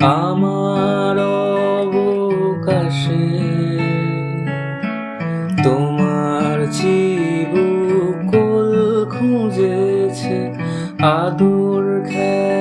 আমার অবকাশে। তোমার চিবুকল খুঁজেছে আদর খেলার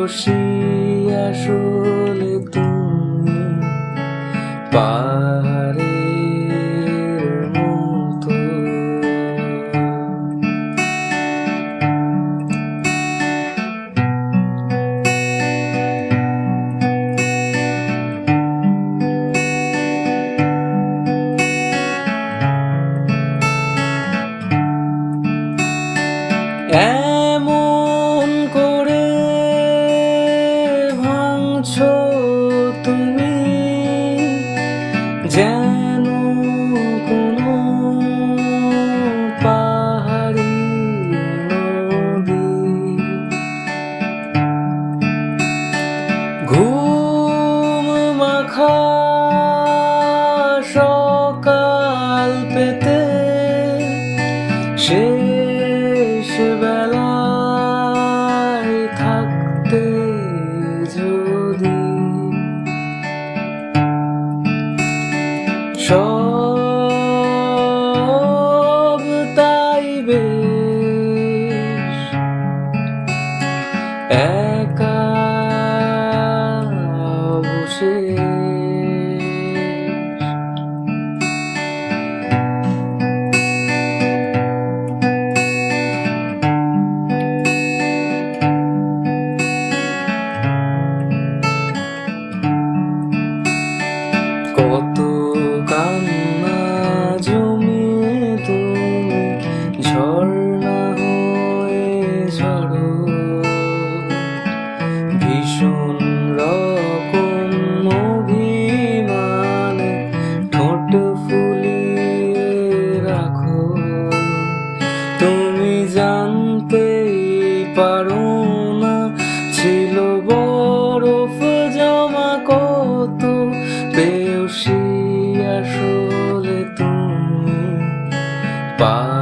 প্রেয়সী আসলে তুমি। পাহাড়ের যেন কোনো পাহাড়ি ঘুম মাখা সকাল পেতে শেষ পারো না ছিল বরফ জমা কত? পেয়সি আসলে তুমি পা